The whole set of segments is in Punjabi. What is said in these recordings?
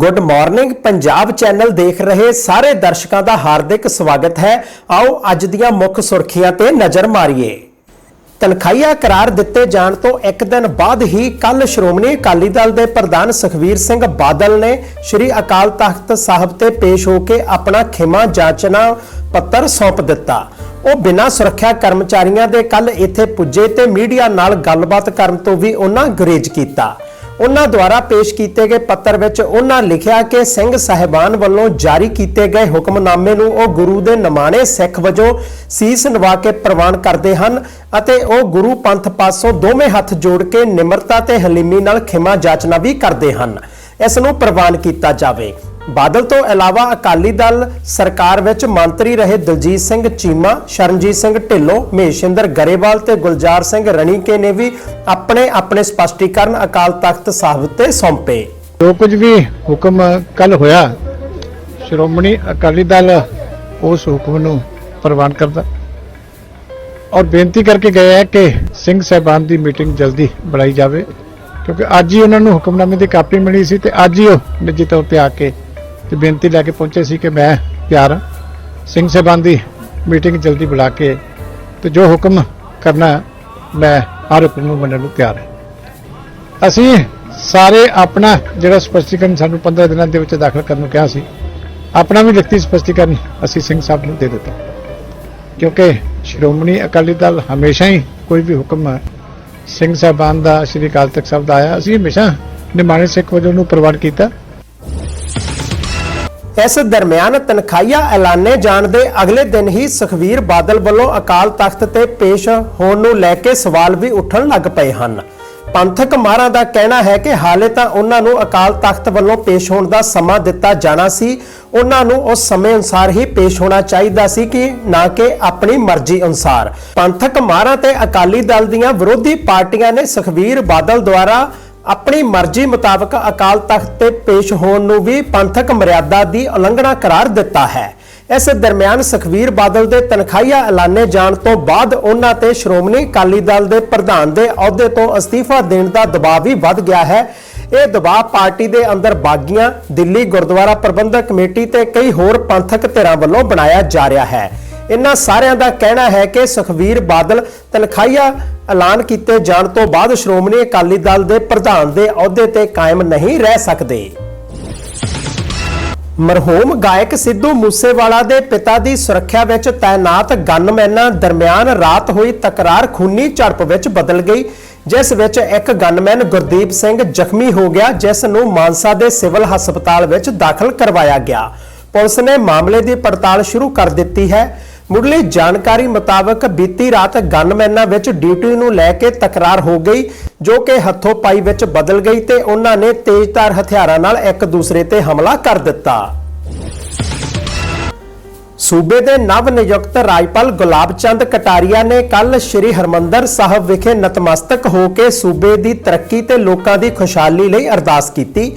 ਗੁੱਡ ਮਾਰਨਿੰਗ ਪੰਜਾਬ ਚੈਨਲ ਦੇਖ ਰਹੇ ਸਾਰੇ ਦਰਸ਼ਕਾਂ ਦਾ ਹਾਰਦਿਕ ਸਵਾਗਤ ਹੈ। ਆਓ ਅੱਜ ਦੀਆਂ ਮੁੱਖ ਸੁਰਖੀਆਂ ਤੇ ਨਜ਼ਰ ਮਾਰੀਏ। ਤਨਖਾਹੀਆ ਕਰਾਰ ਦਿੱਤੇ ਜਾਣ ਤੋਂ ਇੱਕ ਦਿਨ ਬਾਅਦ ਹੀ ਕੱਲ ਸ਼੍ਰੋਮਣੀ ਅਕਾਲੀ ਦਲ ਦੇ ਪ੍ਰਧਾਨ ਸੁਖਵੀਰ ਸਿੰਘ ਬਾਦਲ ਨੇ ਸ੍ਰੀ ਅਕਾਲ ਤਖਤ ਸਾਹਿਬ ਤੇ ਪੇਸ਼ ਹੋ ਕੇ ਆਪਣਾ ਖਿਮਾ ਜਾਚਨਾ ਪੱਤਰ ਸੌਂਪ ਦਿੱਤਾ। ਉਹ ਬਿਨਾਂ ਸੁਰੱਖਿਆ ਕਰਮਚਾਰੀਆਂ ਦੇ ਕੱਲ ਇੱਥੇ ਪੁੱਜੇ ਤੇ ਮੀਡੀਆ ਨਾਲ ਗੱਲਬਾਤ ਕਰਨ ਤੋਂ ਵੀ ਉਹਨਾਂ ਗੁਰੇਜ਼ ਕੀਤਾ। ਉਹਨਾਂ ਦੁਆਰਾ ਪੇਸ਼ ਕੀਤੇ ਗਏ ਪੱਤਰ ਵਿੱਚ ਉਹਨਾਂ ਲਿਖਿਆ ਕਿ ਸਿੰਘ ਸਾਹਿਬਾਨ ਵੱਲੋਂ ਜਾਰੀ ਕੀਤੇ ਗਏ ਹੁਕਮਨਾਮੇ ਨੂੰ ਉਹ ਗੁਰੂ ਦੇ ਨਮਾਣੇ ਸਿੱਖ ਵਜੋਂ ਸੀਸ ਨਵਾ ਕੇ ਪ੍ਰਵਾਨ ਕਰਦੇ ਹਨ ਅਤੇ ਉਹ ਗੁਰੂ ਪੰਥ ਪਾਸੋਂ ਦੋਵੇਂ ਹੱਥ ਜੋੜ ਕੇ ਨਿਮਰਤਾ ਤੇ ਹਲੀਮੀ ਨਾਲ ਖਿਮਾ ਜਾਚਨਾ ਵੀ ਕਰਦੇ ਹਨ। ਇਸ ਨੂੰ ਪ੍ਰਵਾਨ ਕੀਤਾ ਜਾਵੇ। ਬਾਦਲ ਤੋਂ ਇਲਾਵਾ ਅਕਾਲੀ ਦਲ ਸਰਕਾਰ ਵਿੱਚ ਮੰਤਰੀ ਰਹੇ ਦਲਜੀਤ ਸਿੰਘ ਚੀਮਾ, ਸ਼ਰਨਜੀਤ ਸਿੰਘ ਢਿੱਲੋਂ, ਮਹੇਸ਼ਿੰਦਰ ਗਰੇਵਾਲ ਤੇ ਗੁਲਜ਼ਾਰ ਸਿੰਘ ਰਣੀਕੇ ਨੇ ਵੀ ਆਪਣੇ ਆਪਣੇ ਸਪਸ਼ਟੀਕਰਨ ਅਕਾਲ ਤਖਤ ਸਾਹਿਬ ਤੇ ਸੌਂਪੇ। ਜੋ ਕੁਝ ਵੀ ਹੁਕਮ ਕੱਲ ਹੋਇਆ, ਸ਼੍ਰੋਮਣੀ ਅਕਾਲੀ ਦਲ ਉਸ ਹੁਕਮ ਨੂੰ ਪ੍ਰਵਾਨ ਕਰਦਾ। ਔਰ ਬੇਨਤੀ ਕਰਕੇ ਗਏ ਹੈ ਕਿ ਸਿੰਘ ਸਾਹਿਬਾਨ ਦੀ ਮੀਟਿੰਗ ਜਲਦੀ ਬੁਲਾਈ ਜਾਵੇ, ਕਿਉਂਕਿ ਅੱਜ ਹੀ ਉਹਨਾਂ ਨੂੰ ਹੁਕਮਨਾਮੇ ਦੀ ਕਾਪੀ ਮਿਲੀ ਸੀ ਤੇ ਅੱਜ ਹੀ ਉਹ ਨਿੱਜੀ ਤੌਰ ਤੇ ਆ ਕੇ ਤੇ ਬੇਨਤੀ ਲੈ ਕੇ ਪਹੁੰਚੇ ਸੀ ਕਿ ਮੈਂ ਤਿਆਰ ਹਾਂ। ਸਿੰਘ ਸਾਹਿਬਾਨ ਦੀ ਮੀਟਿੰਗ ਜਲਦੀ ਬੁਲਾ ਕੇ ਤੇ ਜੋ ਹੁਕਮ ਕਰਨਾ ਮੈਂ ਹਰ ਹੁਕਮ ਨੂੰ ਮੰਨਣ ਨੂੰ ਤਿਆਰ ਹਾਂ। ਅਸੀਂ ਸਾਰੇ ਆਪਣਾ ਜਿਹੜਾ ਸਪਸ਼ਟੀਕਰਨ ਸਾਨੂੰ 15 ਦਿਨਾਂ ਦੇ ਵਿੱਚ ਦਾਖਲ ਕਰਨ ਨੂੰ ਕਿਹਾ ਸੀ, ਆਪਣਾ ਵੀ ਲਿਖਤੀ ਸਪਸ਼ਟੀਕਰਨ ਅਸੀਂ ਸਿੰਘ ਸਾਹਿਬ ਨੂੰ ਦੇ ਦਿੱਤਾ। ਕਿਉਂਕਿ ਸ਼੍ਰੋਮਣੀ ਅਕਾਲੀ ਦਲ ਹਮੇਸ਼ਾ ਹੀ ਕੋਈ ਵੀ ਹੁਕਮ ਸਿੰਘ ਸਾਹਿਬਾਨ ਦਾ, ਸ਼੍ਰੀ ਅਕਾਲ ਤਖਤ ਸਾਹਿਬ ਦਾ ਆਇਆ, ਅਸੀਂ ਹਮੇਸ਼ਾ ਨਿਮਾਣੇ ਸਿੱਖ ਵਜੋਂ ਨੂੰ ਪ੍ਰਵਾਨ ਕੀਤਾ। ਇਸ ਦਰਮਿਆਨ ਤਨਖਾਹੀਆ ਐਲਾਨੇ ਜਾਣ ਦੇ ਅਗਲੇ ਦਿਨ ਹੀ ਸੁਖਵੀਰ ਬਾਦਲ ਵੱਲੋਂ ਅਕਾਲ ਤਖਤ ਤੇ ਪੇਸ਼ ਹੋਣ ਨੂੰ ਲੈ ਕੇ ਸਵਾਲ ਵੀ ਉੱਠਣ ਲੱਗ ਪਏ ਹਨ। ਪੰਥਕ ਮਾਰਾਂ ਦਾ ਕਹਿਣਾ ਹੈ ਕਿ ਹਾਲੇ ਤਾਂ ਉਹਨਾਂ ਨੂੰ ਅਕਾਲ ਤਖਤ ਵੱਲੋਂ ਪੇਸ਼ ਹੋਣ ਦਾ ਸਮਾਂ ਦਿੱਤਾ ਜਾਣਾ ਸੀ। ਉਹਨਾਂ ਨੂੰ ਉਸ ਸਮੇਂ ਅਨੁਸਾਰ ਹੀ ਪੇਸ਼ ਹੋਣਾ ਚਾਹੀਦਾ ਸੀ ਕਿ ਨਾ ਕਿ ਆਪਣੀ ਮਰਜ਼ੀ ਅਨੁਸਾਰ। ਪੰਥਕ ਮਾਰਾਂ ਤੇ ਅਕਾਲੀ ਦਲ ਦੀਆਂ ਵਿਰੋਧੀ ਪਾਰਟੀਆਂ ਨੇ ਸੁਖਵੀਰ ਬਾਦਲ ਦੁਆਰਾ ਆਪਣੀ ਮਰਜ਼ੀ ਮੁਤਾਬਕ ਅਕਾਲ ਤਖਤ ਤੇ ਪੇਸ਼ ਹੋਣ ਨੂੰ ਵੀ ਪੰਥਕ ਮਰਿਆਦਾ ਦੀ ਉਲੰਘਣਾ ਕਰਾਰ ਦਿੱਤਾ ਹੈ। ਇਸ ਦਰਮਿਆਨ ਸੁਖਵੀਰ ਬਾਦਲ ਦੇ ਤਨਖਾਹੀਆ ਐਲਾਨੇ ਜਾਣ ਤੋਂ ਬਾਅਦ ਉਹਨਾਂ ਤੇ ਸ਼੍ਰੋਮਣੀ ਅਕਾਲੀ ਦਲ ਦੇ ਪ੍ਰਧਾਨ ਦੇ ਅਹੁਦੇ ਤੋਂ ਅਸਤੀਫਾ ਦੇਣ ਦਾ ਦਬਾਅ ਵੀ ਵੱਧ ਗਿਆ ਹੈ। ਇਹ ਦਬਾਅ ਪਾਰਟੀ ਦੇ ਅੰਦਰ ਬਾਗੀਆਂ, ਦਿੱਲੀ, ਗੁਰਦੁਆਰਾ ਪ੍ਰਬੰਧਕ ਕਮੇਟੀ ਤੇ ਕਈ ਹੋਰ ਪੰਥਕ ਧਿਰਾਂ ਵੱਲੋਂ ਬਣਾਇਆ ਜਾ ਰਿਹਾ ਹੈ। ਇਹਨਾਂ ਸਾਰਿਆਂ ਦਾ ਕਹਿਣਾ ਹੈ ਕਿ ਸੁਖਵੀਰ ਬਾਦਲ ਤਨਖਾਹੀਆ ਐਲਾਨ ਕੀਤੇ ਜਾਣ ਤੋਂ ਬਾਅਦ ਸ਼੍ਰੋਮਣੀ ਅਕਾਲੀ ਦਲ ਦੇ ਪ੍ਰਧਾਨ ਦੇ ਅਹੁਦੇ ਤੇ ਕਾਇਮ ਨਹੀਂ ਰਹਿ ਸਕਦੇ। ਮਰਹੂਮ ਗਾਇਕ ਸਿੱਧੂ ਮੂਸੇਵਾਲਾ ਦੇ ਪਿਤਾ ਦੀ ਸੁਰੱਖਿਆ ਵਿੱਚ ਤਾਇਨਾਤ ਗਨਮੈਨਾਂ ਦਰਮਿਆਨ ਰਾਤ ਹੋਈ ਤਕਰਾਰ ਖੂਨੀ ਝੜਪ ਵਿੱਚ ਬਦਲ ਗਈ, ਜਿਸ ਵਿੱਚ ਇੱਕ ਗਨਮੈਨ ਗੁਰਦੀਪ ਸਿੰਘ ਜ਼ਖਮੀ ਹੋ ਗਿਆ, ਜਿਸ ਨੂੰ ਮਾਨਸਾ ਦੇ ਸਿਵਲ ਹਸਪਤਾਲ ਵਿੱਚ ਦਾਖਲ ਕਰਵਾਇਆ ਗਿਆ। ਪੁਲਿਸ ਨੇ ਮਾਮਲੇ ਦੀ ਪੜਤਾਲ ਸ਼ੁਰੂ ਕਰ ਦਿੱਤੀ ਹੈ। ਮੁੱਢਲੀ ਜਾਣਕਾਰੀ ਮੁਤਾਬਕ ਬੀਤੀ ਰਾਤ ਗਨਮੈਨਾਂ ਵਿੱਚ ਡਿਊਟੀ ਨੂੰ ਲੈ ਕੇ ਤਕਰਾਰ ਹੋ ਗਈ, ਜੋ ਕਿ ਹੱਥੋਂ ਪਾਈ ਵਿੱਚ ਬਦਲ ਗਈ ਤੇ ਉਹਨਾਂ ਨੇ ਤੇਜ਼ਧਾਰ ਹਥਿਆਰਾਂ ਨਾਲ ਇੱਕ ਦੂਸਰੇ ਤੇ ਹਮਲਾ ਕਰ ਦਿੱਤਾ। ਸੂਬੇ ਦੇ ਨਵ ਨਿਯੁਕਤ ਰਾਜਪਾਲ ਗੁਲਾਬ ਚੰਦ ਕਟਾਰੀਆ ਨੇ ਕੱਲ ਸ੍ਰੀ ਹਰਮੰਦਰ ਸਾਹਿਬ ਵਿਖੇ ਨਤਮਸਤਕ ਹੋ ਕੇ ਸੂਬੇ ਦੀ ਤਰੱਕੀ ਤੇ ਲੋਕਾਂ ਦੀ ਖੁਸ਼ਹਾਲੀ ਲਈ ਅਰਦਾਸ ਕੀਤੀ।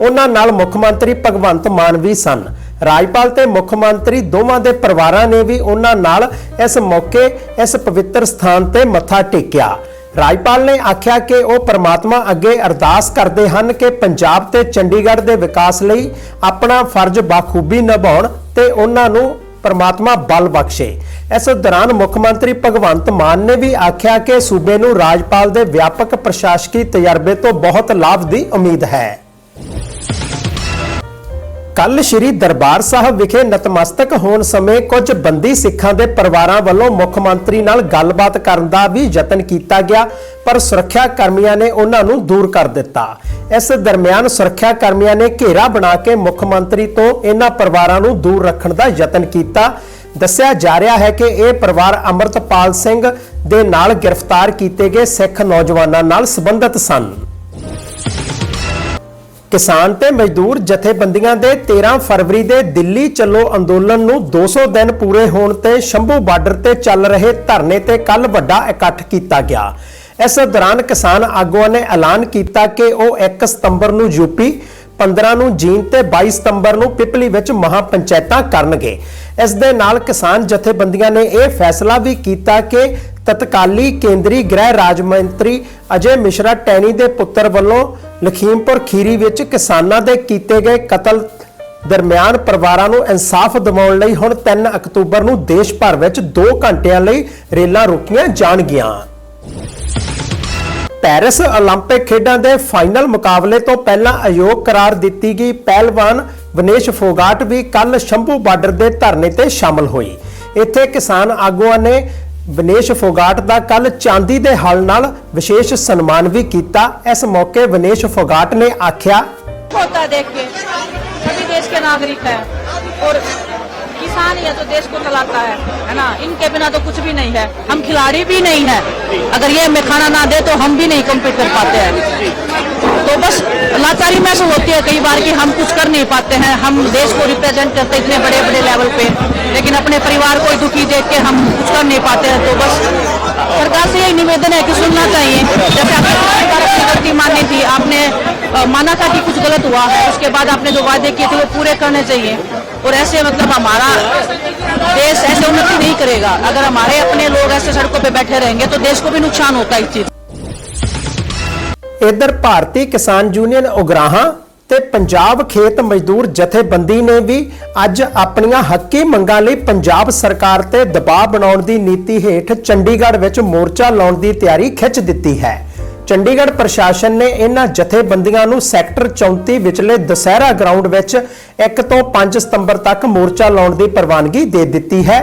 ਉਹਨਾਂ ਨਾਲ ਮੁੱਖ ਮੰਤਰੀ ਭਗਵੰਤ ਮਾਨ ਵੀ ਸਨ। ਰਾਜਪਾਲ ਤੇ ਮੁੱਖ ਮੰਤਰੀ ਦੋਵਾਂ ਦੇ ਪਰਿਵਾਰਾਂ ਨੇ ਵੀ ਉਹਨਾਂ ਨਾਲ ਇਸ ਮੌਕੇ ਇਸ ਪਵਿੱਤਰ ਸਥਾਨ ਤੇ ਮੱਥਾ ਟੇਕਿਆ। ਰਾਜਪਾਲ ਨੇ ਆਖਿਆ ਕਿ ਉਹ ਪਰਮਾਤਮਾ ਅੱਗੇ ਅਰਦਾਸ ਕਰਦੇ ਹਨ ਕਿ ਪੰਜਾਬ ਤੇ ਚੰਡੀਗੜ੍ਹ ਦੇ ਵਿਕਾਸ ਲਈ ਆਪਣਾ ਫਰਜ਼ ਬਾਖੂਬੀ ਨਿਭਾਉਣ ਤੇ ਉਹਨਾਂ ਨੂੰ ਪਰਮਾਤਮਾ ਬਲ ਬਖਸ਼ੇ। ਇਸ ਦੌਰਾਨ ਮੁੱਖ ਮੰਤਰੀ ਭਗਵੰਤ ਮਾਨ ਨੇ ਵੀ ਆਖਿਆ ਕਿ ਸੂਬੇ ਨੂੰ ਰਾਜਪਾਲ ਦੇ ਵਿਆਪਕ ਪ੍ਰਸ਼ਾਸਕੀ ਤਜਰਬੇ ਤੋਂ ਬਹੁਤ ਲਾਭ ਦੀ ਉਮੀਦ ਹੈ। ਕੱਲ ਸ੍ਰੀ ਦਰਬਾਰ ਸਾਹਿਬ ਵਿਖੇ ਨਤਮਸਤਕ ਹੋਣ ਸਮੇਂ ਕੁਝ ਬੰਦੀ ਸਿੱਖਾਂ ਦੇ ਪਰਿਵਾਰਾਂ ਵੱਲੋਂ ਮੁੱਖ ਮੰਤਰੀ ਨਾਲ ਗੱਲਬਾਤ ਕਰਨ ਦਾ ਵੀ ਯਤਨ ਕੀਤਾ ਗਿਆ, ਪਰ ਸੁਰੱਖਿਆ ਕਰਮੀਆਂ ਨੇ ਉਹਨਾਂ ਨੂੰ ਦੂਰ ਕਰ ਦਿੱਤਾ। ਇਸ ਦਰਮਿਆਨ ਸੁਰੱਖਿਆ ਕਰਮੀਆਂ ਨੇ ਘੇਰਾ ਬਣਾ ਕੇ ਮੁੱਖ ਮੰਤਰੀ ਤੋਂ ਇਹਨਾਂ ਪਰਿਵਾਰਾਂ ਨੂੰ ਦੂਰ ਰੱਖਣ ਦਾ ਯਤਨ ਕੀਤਾ। ਦੱਸਿਆ ਜਾ ਰਿਹਾ ਹੈ ਕਿ ਇਹ ਪਰਿਵਾਰ ਅਮਰਤਪਾਲ ਸਿੰਘ ਦੇ ਨਾਲ ਗ੍ਰਿਫਤਾਰ ਕੀਤੇ ਗਏ ਸਿੱਖ ਨੌਜਵਾਨਾਂ ਨਾਲ ਸੰਬੰਧਿਤ ਸਨ। ਕਿਸਾਨ ਤੇ ਮਜ਼ਦੂਰ ਜਥੇਬੰਦੀਆਂ ਦੇ 13 ਫਰਵਰੀ ਦੇ ਦਿੱਲੀ ਚੱਲੋ ਅੰਦੋਲਨ ਨੂੰ 200 ਦਿਨ ਪੂਰੇ ਹੋਣ ਤੇ ਸ਼ੰਭੂ ਬਾਰਡਰ ਤੇ ਚੱਲ ਰਹੇ ਧਰਨੇ ਤੇ ਕੱਲ ਵੱਡਾ ਇਕੱਠ ਕੀਤਾ ਗਿਆ। ਇਸ ਦੌਰਾਨ ਕਿਸਾਨ ਆਗੂਆਂ ਨੇ ਐਲਾਨ ਕੀਤਾ ਕਿ ਉਹ 1 ਸਤੰਬਰ ਨੂੰ ਯੂਪੀ 15 ਨੂੰ ਜੀਨ ਤੇ 22 ਸਤੰਬਰ ਨੂੰ ਪਿਪਲੀ ਵਿੱਚ ਮਹਾ ਪੰਚਾਇਤਾਂ ਕਰਨਗੇ। ਇਸ ਦੇ ਨਾਲ ਕਿਸਾਨ ਜਥੇਬੰਦੀਆਂ ਨੇ ਇਹ ਫੈਸਲਾ ਵੀ ਕੀਤਾ ਕਿ ਤਤਕਾਲੀ ਕੇਂਦਰੀ ਗ੍ਰਹਿ ਰਾਜ ਮੰਤਰੀ ਅਜੇ ਮਿਸ਼ਰਾ ਟੈਣੀ ਦੇ ਪੁੱਤਰ ਵੱਲੋਂ ਲਖੀਮਪੁਰ ਖੀਰੀ ਵਿੱਚ ਕਿਸਾਨਾਂ ਦੇ ਕੀਤੇ ਗਏ ਕਤਲ ਦਰਮਿਆਨ ਪਰਿਵਾਰਾਂ ਨੂੰ ਇਨਸਾਫ ਦਿਵਾਉਣ ਲਈ ਹੁਣ 3 ਅਕਤੂਬਰ ਨੂੰ ਦੇਸ਼ ਭਰ ਵਿੱਚ 2 ਘੰਟਿਆਂ ਲਈ ਰੇਲਾਂ ਰੋਕੀਆਂ ਜਾਣਗੀਆਂ ਪੈਰਿਸ 올림픽 ਖੇਡਾਂ ਦੇ ਫਾਈਨਲ ਮੁਕਾਬਲੇ ਤੋਂ ਪਹਿਲਾਂ ਅਯੋਗ ਕਰਾਰ ਦਿੱਤੀ ਗਈ ਪਹਿਲਵਾਨ ਵਿਨੇਸ਼ ਫੋਗਾਟ ਵੀ ਕੱਲ ਸ਼ੰਭੂ ਬਾਰਡਰ ਦੇ ਧਰਨੇ ਤੇ ਸ਼ਾਮਲ ਹੋਈ ਇੱਥੇ ਕਿਸਾਨ ਆਗੂਆਂ ਨੇ ਵਿਨੇਸ਼ ਫੋਗਾਟ ਦਾ ਕੱਲ ਚਾਂਦੀ ਦੇ ਹਲ ਨਾਲ ਵਿਸ਼ੇਸ਼ ਸਨਮਾਨ ਵੀ ਕੀਤਾ ਇਸ ਮੌਕੇ ਵਿਨੇਸ਼ ਫੋਗਾਟ ਨੇ ਆਖਿਆ होता है देख के सभी देश के नागरिक है और किसान ही है जो देश को चलाता है है ना इनके बिना तो कुछ भी नहीं है हम खिलाड़ी भी नहीं है अगर ये हमें खाना ना दे तो हम भी नहीं कम्पीट कर पाते हैं तो बस लाचारी महसूस होती है कई बार कि हम कुछ कर नहीं पाते हैं, हम देश को रिप्रेजेंट करते इतने बड़े बड़े लेवल पे, लेकिन अपने परिवार को दुखी देख के हम कुछ कर नहीं पाते हैं तो बस सरकार से यही निवेदन है कि सुनना चाहिए। जैसे आपने बार अपनी गलती मानी थी, आपने माना था कि कुछ गलत हुआ है उसके बाद आपने जो वादे किए थे वो पूरे करने चाहिए। और ऐसे मतलब हमारा देश ऐसे उन्नति नहीं करेगा। अगर हमारे अपने लोग ऐसे सड़कों पर बैठे रहेंगे तो देश को भी नुकसान होता है इस चीज़ ਇਧਰ ਭਾਰਤੀ ਕਿਸਾਨ ਯੂਨੀਅਨ ਉਗਰਾਹਾਂ ਤੇ ਪੰਜਾਬ ਖੇਤ ਮਜ਼ਦੂਰ ਜਥੇਬੰਦੀ ਨੇ ਵੀ ਅੱਜ ਆਪਣੀਆਂ ਹੱਕੀ ਮੰਗਾਂ ਲਈ ਪੰਜਾਬ ਸਰਕਾਰ ਤੇ ਦਬਾਅ ਬਣਾਉਣ ਦੀ ਨੀਤੀ ਹੇਠ ਚੰਡੀਗੜ੍ਹ ਵਿੱਚ ਮੋਰਚਾ ਲਾਉਣ ਦੀ ਤਿਆਰੀ ਖਿੱਚ ਦਿੱਤੀ ਹੈ। ਚੰਡੀਗੜ੍ਹ ਪ੍ਰਸ਼ਾਸਨ ਨੇ ਇਹਨਾਂ ਜਥੇਬੰਦੀਆਂ ਨੂੰ ਸੈਕਟਰ 34 ਵਿਚਲੇ ਦਸਹਿਰਾ ਗਰਾਊਂਡ ਵਿੱਚ 1 ਤੋਂ 5 ਸਤੰਬਰ ਤੱਕ ਮੋਰਚਾ ਲਾਉਣ ਦੀ ਪ੍ਰਵਾਨਗੀ ਦੇ ਦਿੱਤੀ ਹੈ।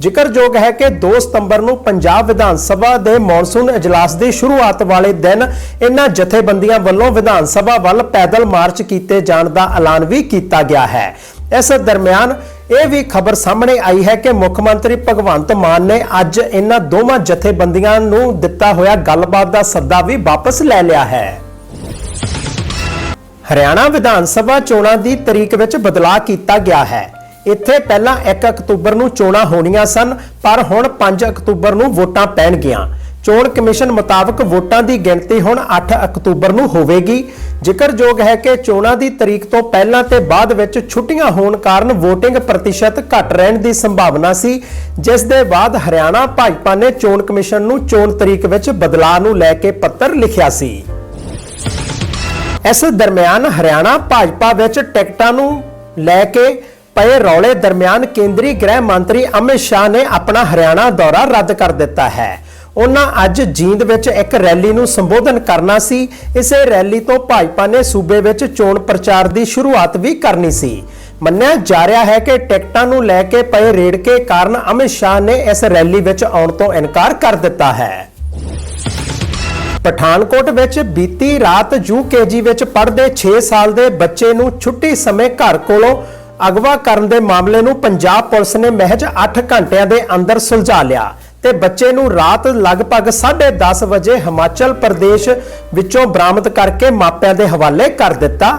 ਜ਼ਿਕਰਯੋਗ ਹੈ ਕਿ 2 ਸਤੰਬਰ ਨੂੰ ਪੰਜਾਬ ਵਿਧਾਨ ਸਭਾ ਦੇ ਮੌਨਸੂਨ ਇਜਲਾਸ ਦੀ ਸ਼ੁਰੂਆਤ ਵਾਲੇ ਦਿਨ ਇਹਨਾਂ ਜਥੇਬੰਦੀਆਂ ਵੱਲੋਂ ਵਿਧਾਨ ਸਭਾ ਵੱਲ ਪੈਦਲ ਮਾਰਚ ਕੀਤੇ ਜਾਣ ਦਾ ਐਲਾਨ ਵੀ ਕੀਤਾ ਗਿਆ ਹੈ। ਇਸ ਦਰਮਿਆਨ ਇਹ ਵੀ ਖਬਰ ਸਾਹਮਣੇ ਆਈ ਹੈ ਕਿ ਮੁੱਖ ਮੰਤਰੀ ਭਗਵੰਤ ਮਾਨ ਨੇ ਅੱਜ ਇਹਨਾਂ ਦੋਵਾਂ ਜਥੇਬੰਦੀਆਂ ਨੂੰ ਦਿੱਤਾ ਹੋਇਆ ਗੱਲਬਾਤ ਦਾ ਸੱਦਾ ਵੀ ਵਾਪਸ ਲੈ ਲਿਆ ਹੈ। ਹਰਿਆਣਾ ਵਿਧਾਨ ਸਭਾ ਚੋਣਾਂ ਦੀ ਤਰੀਕ ਵਿੱਚ ਬਦਲਾਅ ਕੀਤਾ ਗਿਆ ਹੈ। ਇੱਥੇ ਪਹਿਲਾਂ 1 ਅਕਤੂਬਰ ਨੂੰ ਚੋਣਾਂ ਹੋਣੀਆਂ ਸਨ, ਪਰ ਹੁਣ 5 ਅਕਤੂਬਰ ਨੂੰ ਵੋਟਾਂ ਪੈਣਗੀਆਂ। ਚੋਣ ਕਮਿਸ਼ਨ ਮੁਤਾਬਕ ਵੋਟਾਂ ਦੀ ਗਿਣਤੀ ਹੁਣ 8 ਅਕਤੂਬਰ ਨੂੰ ਹੋਵੇਗੀ। ਜ਼ਿਕਰਯੋਗ ਹੈ ਕਿ ਚੋਣਾਂ ਦੀ ਤਰੀਕ ਤੋਂ ਪਹਿਲਾਂ ਤੇ ਬਾਅਦ ਵਿੱਚ ਛੁੱਟੀਆਂ ਹੋਣ ਕਾਰਨ VOTING ਪ੍ਰਤੀਸ਼ਤ ਘਟ ਰਹਿਣ ਦੀ ਸੰਭਾਵਨਾ ਸੀ, ਜਿਸ ਦੇ ਬਾਅਦ ਹਰਿਆਣਾ ਭਾਜਪਾ ਨੇ ਚੋਣ ਕਮਿਸ਼ਨ ਨੂੰ ਚੋਣ ਤਰੀਕ ਵਿੱਚ ਬਦਲਾਅ ਨੂੰ ਲੈ ਕੇ ਪੱਤਰ ਲਿਖਿਆ ਸੀ। ਇਸ ਦਰਮਿਆਨ ਹਰਿਆਣਾ ਭਾਜਪਾ ਵਿੱਚ ਟਿਕਟਾਂ ਨੂੰ ਲੈ ਕੇ ਪਏ ਰੌਲੇ ਦਰਮਿਆਨ ਕੇਂਦਰੀ ਗ੍ਰਹਿ ਮੰਤਰੀ ਅਮਿਤ ਸ਼ਾਹ ਨੇ ਆਪਣਾ ਹਰਿਆਣਾ ਦੌਰਾ ਰੱਦ ਕਰ ਦਿੱਤਾ ਹੈ। ਉਹਨਾਂ ਅੱਜ ਜੀਂਦ ਵਿੱਚ ਇੱਕ ਰੈਲੀ ਨੂੰ ਸੰਬੋਧਨ ਕਰਨਾ ਸੀ। ਇਸੇ ਰੈਲੀ ਤੋਂ ਭਾਜਪਾ ਨੇ ਸੂਬੇ ਵਿੱਚ ਚੋਣ ਪ੍ਰਚਾਰ ਦੀ ਸ਼ੁਰੂਆਤ ਵੀ ਕਰਨੀ ਸੀ। ਮੰਨਿਆ ਜਾ ਰਿਹਾ ਹੈ ਕਿ ਟਿਕਟਾਂ ਨੂੰ ਲੈ ਕੇ ਪਏ ਰੇੜਕੇ ਕਾਰਨ ਅਮਿਤ ਸ਼ਾਹ ਨੇ ਇਸ ਰੈਲੀ ਵਿੱਚ ਆਉਣ ਤੋਂ ਇਨਕਾਰ ਕਰ ਦਿੱਤਾ ਹੈ। ਪਠਾਨਕੋਟ ਵਿੱਚ ਬੀਤੀ ਰਾਤ ਯੂਕੇਜੀ ਵਿੱਚ ਪੜ੍ਹਦੇ 6 ਸਾਲ ਦੇ ਬੱਚੇ ਨੂੰ ਛੁੱਟੀ ਸਮੇਂ ਘਰ ਕੋਲੋਂ ਅਗਵਾ ਕਰਨ ਦੇ ਮਾਮਲੇ ਨੂੰ ਪੰਜਾਬ ਪੁਲਿਸ ਨੇ ਮਹਿਜ 8 ਘੰਟਿਆਂ ਦੇ ਅੰਦਰ ਸੁਲਝਾ ਲਿਆ ਤੇ ਬੱਚੇ ਨੂੰ ਰਾਤ ਲਗਭਗ 10:30 ਵਜੇ ਹਿਮਾਚਲ ਪ੍ਰਦੇਸ਼ ਵਿੱਚੋਂ ਬਰਾਮਦ ਕਰਕੇ ਮਾਪਿਆਂ ਦੇ ਹਵਾਲੇ ਕਰ ਦਿੱਤਾ।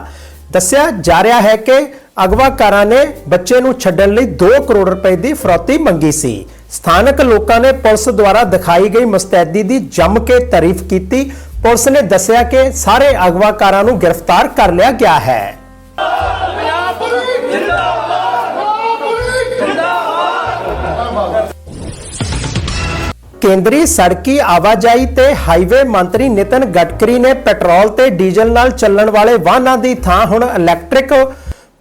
ਦੱਸਿਆ ਜਾ ਰਿਹਾ ਹੈ ਕਿ ਅਗਵਾਕਾਰਾਂ ਨੇ ਬੱਚੇ ਨੂੰ ਛੱਡਣ ਲਈ 2 ਕਰੋੜ ਰੁਪਏ ਦੀ ਫਰੌਤੀ ਮੰਗੀ ਸੀ। ਸਥਾਨਕ ਲੋਕਾਂ ਨੇ ਪੁਲਿਸ ਦੁਆਰਾ ਦਿਖਾਈ ਗਈ ਮੁਸਤੈਦੀ ਦੀ ਜੰਮ ਕੇ ਤਾਰੀਫ ਕੀਤੀ। ਪੁਲਿਸ ਨੇ ਦੱਸਿਆ ਕਿ ਸਾਰੇ ਅਗਵਾਕਾਰਾਂ ਨੂੰ ਗ੍ਰਿਫਤਾਰ ਕਰ ਲਿਆ ਗਿਆ ਹੈ। ਕੇਂਦਰੀ ਸੜਕੀ ਆਵਾਜਾਈ ਤੇ ਹਾਈਵੇ ਮੰਤਰੀ ਨਿਤਨ ਗਡਕਰੀ ਨੇ ਪੈਟਰੋਲ ਤੇ ਡੀਜ਼ਲ ਨਾਲ ਚੱਲਣ ਵਾਲੇ ਵਾਹਨਾਂ ਦੀ ਥਾਂ ਹੁਣ ਇਲੈਕਟ੍ਰਿਕ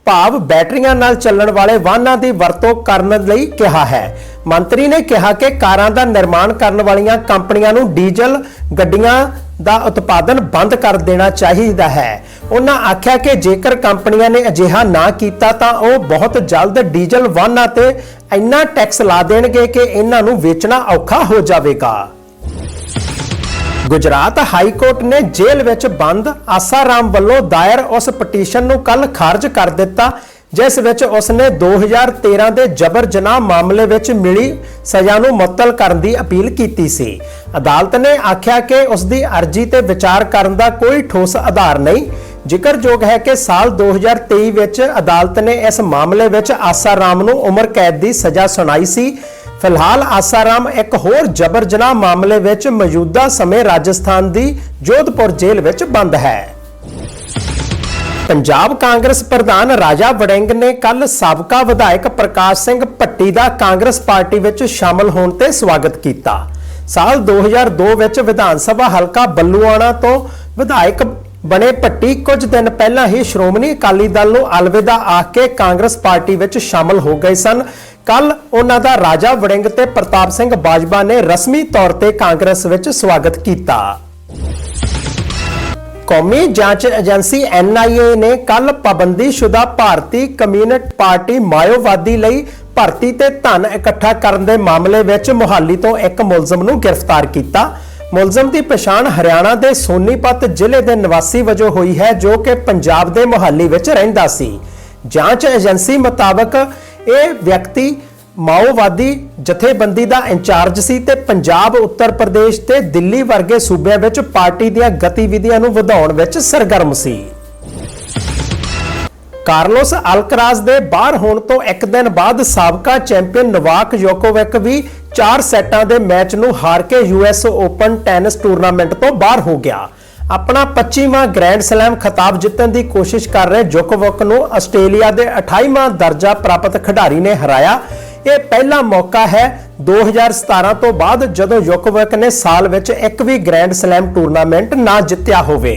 ਭਾਵ ਬੈਟਰੀਆਂ ਨਾਲ ਚੱਲਣ ਵਾਲੇ ਵਾਹਨਾਂ ਦੀ ਵਰਤੋਂ ਕਰਨ ਲਈ ਕਿਹਾ ਹੈ। ਮੰਤਰੀ ਨੇ ਕਿਹਾ ਕਿ ਕਾਰਾਂ ਦਾ ਨਿਰਮਾਣ ਕਰਨ ਵਾਲੀਆਂ ਕੰਪਨੀਆਂ ਨੂੰ ਡੀਜ਼ਲ, ਗੱਡੀਆਂ ਦਾ ਉਤਪਾਦਨ ਬੰਦ ਕਰ ਦੇਣਾ ਚਾਹੀਦਾ ਹੈ। ਉਹਨਾਂ ਆਖਿਆ ਕਿ ਜੇਕਰ ਕੰਪਨੀਆਂ ਨੇ ਅਜਿਹਾ ਨਾ ਕੀਤਾ ਤਾਂ ਉਹ ਬਹੁਤ ਜਲਦ ਡੀਜ਼ਲ ਵਾਹਨਾਂ ਤੇ ਇੰਨਾ ਟੈਕਸ ਲਾ ਦੇਣਗੇ ਕਿ ਇਹਨਾਂ ਨੂੰ ਵੇਚਣਾ ਔਖਾ ਹੋ ਜਾਵੇਗਾ। ਗੁਜਰਾਤ ਹਾਈ ਕੋਰਟ ਨੇ ਜੇਲ੍ਹ ਵਿੱਚ ਬੰਦ ਆਸਾਰਾਮ ਵੱਲੋਂ ਦਾਇਰ ਉਸ ਪਟੀਸ਼ਨ ਨੂੰ ਕੱਲ ਖਾਰਜ ਕਰ ਦਿੱਤਾ, ਜਿਸ ਵਿੱਚ ਉਸ ਨੇ 2013 ਦੇ ਜਬਰ ਜਨਾਹ ਮਾਮਲੇ ਵਿੱਚ ਮਿਲੀ ਸਜ਼ਾ ਨੂੰ ਮੁਅੱਤਲ ਕਰਨ ਦੀ ਅਪੀਲ ਕੀਤੀ ਸੀ। ਅਦਾਲਤ ਨੇ ਆਖਿਆ ਕਿ ਉਸ ਦੀ ਅਰਜ਼ੀ ਤੇ ਵਿਚਾਰ ਕਰਨ ਦਾ ਕੋਈ ਠੋਸ ਆਧਾਰ ਨਹੀਂ। ਜ਼ਿਕਰਯੋਗ ਹੈ ਕਿ ਸਾਲ 2023 ਵਿੱਚ ਅਦਾਲਤ ਨੇ ਇਸ ਮਾਮਲੇ ਵਿੱਚ ਆਸਾਰਾਮ ਨੂੰ ਉਮਰ ਕੈਦ ਦੀ ਸਜ਼ਾ ਸੁਣਾਈ ਸੀ। ਫਿਲਹਾਲ ਆਸਾਰਾਮ ਇੱਕ ਹੋਰ ਜਬਰ ਜਨਾਹ ਮਾਮਲੇ ਵਿੱਚ ਮੌਜੂਦਾ ਸਮੇਂ ਰਾਜਸਥਾਨ ਦੀ ਜੋਧਪੁਰ ਜੇਲ੍ਹ ਵਿੱਚ ਬੰਦ ਹੈ। ਪੰਜਾਬ ਕਾਂਗਰਸ ਪ੍ਰਧਾਨ ਰਾਜਾ ਵੜਿੰਗ ਨੇ ਕੱਲ ਸਾਬਕਾ ਵਿਧਾਇਕ ਪ੍ਰਕਾਸ਼ ਸਿੰਘ ਭੱਟੀ ਦਾ ਕਾਂਗਰਸ ਪਾਰਟੀ ਵਿੱਚ ਸ਼ਾਮਲ ਹੋਣ ਤੇ ਸਵਾਗਤ ਕੀਤਾ। ਸਾਲ 2002 ਵਿੱਚ ਵਿਧਾਨ ਸਭਾ ਹਲਕਾ ਬੱਲੂਆਣਾ ਤੋਂ ਵਿਧਾਇਕ ਬਣੇ ਭੱਟੀ ਕੁਝ ਦਿਨ ਪਹਿਲਾਂ ਹੀ ਸ਼੍ਰੋਮਣੀ ਅਕਾਲੀ ਦਲ ਨੂੰ ਅਲਵਿਦਾ ਆਖ ਕੇ ਕਾਂਗਰਸ ਪਾਰਟੀ ਵਿੱਚ ਸ਼ਾਮਲ ਹੋ ਗਏ ਸਨ। ਕੱਲ ਉਹਨਾਂ ਦਾ ਰਾਜਾ ਵੜਿੰਗ ਤੇ ਪ੍ਰਤਾਪ ਸਿੰਘ ਬਾਜਵਾ ਨੇ ਰਸਮੀ ਤੌਰ ਤੇ ਕਾਂਗਰਸ ਵਿੱਚ ਸਵਾਗਤ ਕੀਤਾ। ਕੌਮੀ ਜਾਂਚ ਏਜੰਸੀ ਐਨਆਈਏ ਨੇ ਕੱਲ ਪਾਬੰਦੀਸ਼ੁਦਾ ਭਾਰਤੀ ਕਮਿਊਨਿਸਟ ਪਾਰਟੀ ਮਾਇਓਵਾਦੀ ਲਈ ਭਰਤੀ ਤੇ ਧਨ ਇਕੱਠਾ ਕਰਨ ਦੇ ਮਾਮਲੇ ਵਿੱਚ ਮੁਹਾਲੀ ਤੋਂ ਇੱਕ ਮੁਲਜ਼ਮ ਨੂੰ ਗ੍ਰਿਫਤਾਰ ਕੀਤਾ। ਮੁਲਜ਼ਮ ਦੀ ਪਛਾਣ ਹਰਿਆਣਾ ਦੇ ਸੋਨੀਪਤ ਜ਼ਿਲ੍ਹੇ ਦੇ ਨਿਵਾਸੀ ਵਜੋਂ ਹੋਈ ਹੈ, ਜੋ ਕਿ ਪੰਜਾਬ ਦੇ ਮੁਹਾਲੀ ਵਿੱਚ ਰਹਿੰਦਾ ਸੀ। ਜਾਂਚ ਏਜੰਸੀ ਮੁਤਾਬਕ ਇਹ ਵਿਅਕਤੀ ਮਾਓਵਾਦੀ ਜਥੇਬੰਦੀ ਦਾ ਇੰਚਾਰਜ ਸੀ ਤੇ ਪੰਜਾਬ, ਉੱਤਰ ਪ੍ਰਦੇਸ਼ ਤੇ ਦਿੱਲੀ ਵਰਗੇ ਸੂਬਿਆਂ ਵਿੱਚ ਪਾਰਟੀ ਦੀਆਂ ਗਤੀਵਿਧੀਆਂ ਨੂੰ ਵਧਾਉਣ ਵਿੱਚ ਸਰਗਰਮ ਸੀ। ਕਾਰਲੋਸ ਅਲਕਰਾਜ਼ ਦੇ ਬਾਹਰ ਹੋਣ ਤੋਂ ਇੱਕ ਦਿਨ ਬਾਅਦ ਸਾਬਕਾ ਚੈਂਪੀਅਨ ਨਵਾਕ ਯੋਕੋਵਿਕ ਵੀ 4 ਸੈਟਾਂ ਦੇ ਮੈਚ ਨੂੰ ਹਾਰ ਕੇ ਯੂਐਸ ਓਪਨ ਟੈਨਿਸ ਟੂਰਨਾਮੈਂਟ ਤੋਂ ਬਾਹਰ ਹੋ ਗਿਆ। ਆਪਣਾ 25ਵਾਂ ਗ੍ਰੈਂਡ ਸਲੈਮ ਖਿਤਾਬ ਜਿੱਤਣ ਦੀ ਕੋਸ਼ਿਸ਼ ਕਰ ਰਹੇ ਜੋਕੋਵਿਕ ਨੂੰ ਆਸਟ੍ਰੇਲੀਆ ਦੇ 28ਵਾਂ ਦਰਜਾ ਪ੍ਰਾਪਤ ਖਿਡਾਰੀ ਨੇ ਹਰਾਇਆ। ਇਹ ਪਹਿਲਾ ਮੌਕਾ ਹੈ 2017 ਤੋਂ ਬਾਅਦ ਜਦੋਂ ਯੋਕੋਵਿਕ ਨੇ ਸਾਲ ਵਿੱਚ ਇੱਕ ਵੀ ਗ੍ਰੈਂਡ ਸਲੈਮ ਟੂਰਨਾਮੈਂਟ ਨਾ ਜਿੱਤਿਆ ਹੋਵੇ।